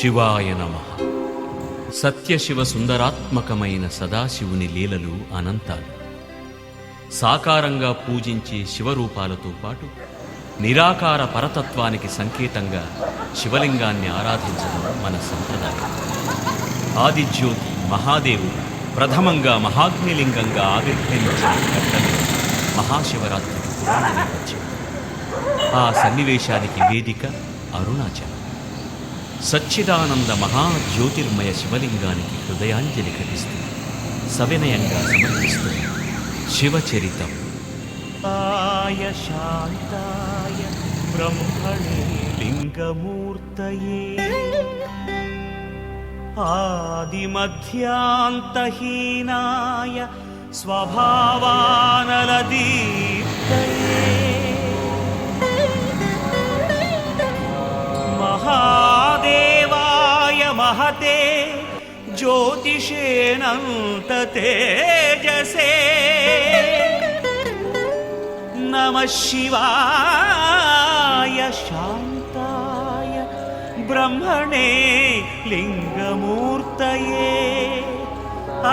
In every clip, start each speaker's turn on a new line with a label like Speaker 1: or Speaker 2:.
Speaker 1: శివాయ నమ. సత్యశివ సుందరాత్మకమైన సదాశివుని లీలలు అనంతాలు. సాకారంగా పూజించే శివరూపాలతో పాటు నిరాకార పరతత్వానికి సంకేతంగా శివలింగాన్ని ఆరాధించడం మన సంప్రదాయం. ఆదిజ్యోతి మహాదేవుడు ప్రథమంగా మహాగ్నిలింగంగా ఆవిర్భవించిన మహాశివరాత్రి పురాణ నేపథ్యం ఆ సన్నివేశానికి వేదిక అరుణాచలం. సచ్చిదానంద మహాజ్యోతిర్మయ శివలింగానికి హృదయాంజలి ఘటిస్తూ సవినయంగా సమర్పిస్తూ శివచరితం. ఆయ శాంతాయ బ్రహ్మణే లింగమూర్తయే. ఆదిమధ్యాంతహీనాయ స్వభావానలదీప్తయే. महते ज्योतिषेऽनन्ततेजसे नमः शिवाय शान्ताय ब्रह्मणे लिङ्गमूर्तये। आ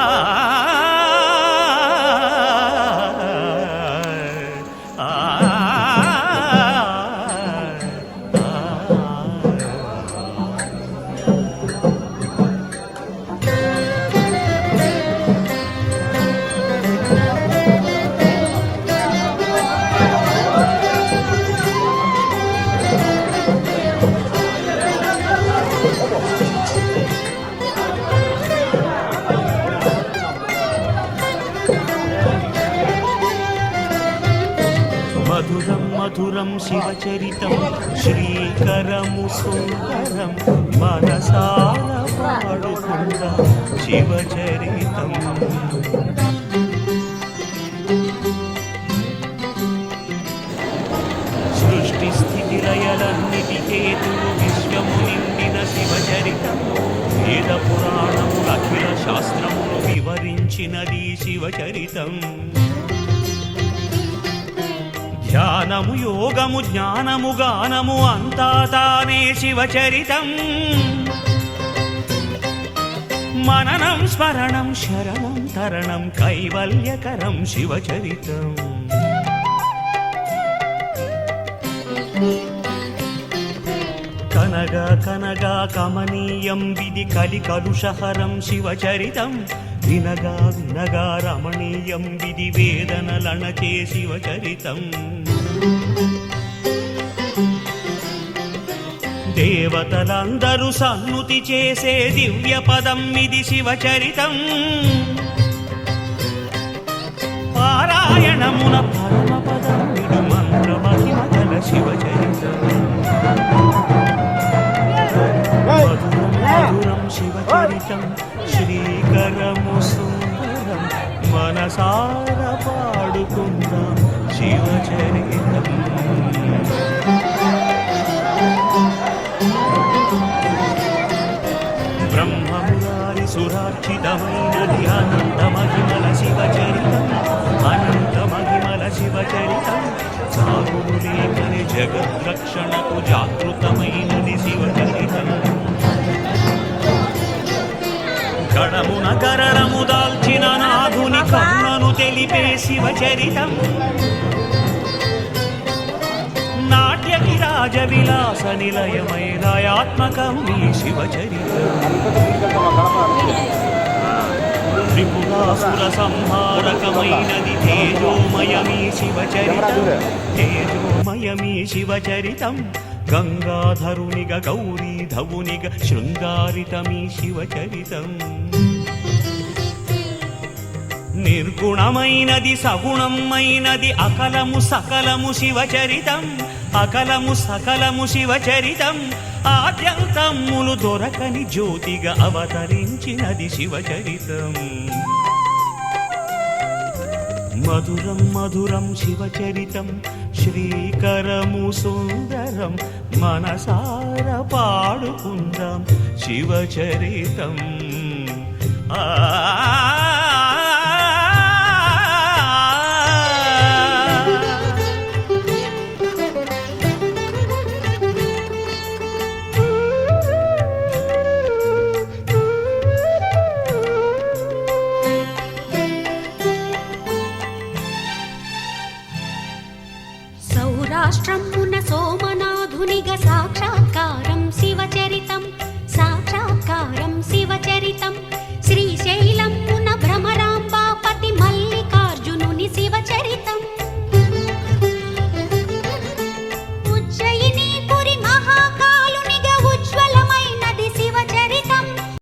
Speaker 1: మధురం మధురం శివచరితం శ్రీకరము సుందరం మనసార పాడుకుంద శివచరితం సృష్టి స్థితి లయలన్నిటి హేతువు విశ్వము నిండిన శివచరితం వేద పురాణము అఖిల శాస్త్రమును వివరించినది శివచరితం ధ్యానము యోగము జ్ఞానము గానము అంతా తానే శివచరితం. మననం స్మరణం శరణం తరణం కైవల్యకరం శివచరితం. కనగా కనగా కమనీయం విధి కలి కలుషహరం శివచరితం. వినగా వినగా రమణీయం విధి వేదనలణచే శివచరితం. దేవతలందరూ సన్నుతి చేసే దివ్య పదం ఇది శివచరితం. పారాయణమున పరమ పదం విడు మంత్ర మహిమ గల శివచరితం. మధురం శివచరితం శ్రీకరము సుందరం మనసార పాడుకుందాం శివచరితం. సురార్చితమైనది అనంత మహిమల శివచరితం అనంత మహిమల శివచరితం చావులు లేకని జగద్రక్షణకు జాగృతమైనది శివచరితం గణమున కరరము దాల్చిన నాథుని కరుణను తెలిపే శివచరితం నాట్య విరాజ విలాస నిలయమై రాయాత్మకం ఈ శివచరితం. త్రిపురాసుర సంహారకమైనది తేజోమయమీ శివచరితం తేజోమయమీ శివచరితం. గంగాధరునిగ గౌరీధవునిగ శృంగారితమీ శివచరితం. నిర్గుణమైనది సగుణమైనది అకలము సకలము శివచరితం. అకలము సకలము శివచరితం. ఆద్యంతములు దొరకని జ్యోతిగా అవతరించినది శివచరితం. మధురం మధురం శివచరితం. శ్రీకరము సుందరం మనసార పాడుకుందాం శివచరితం. ఆ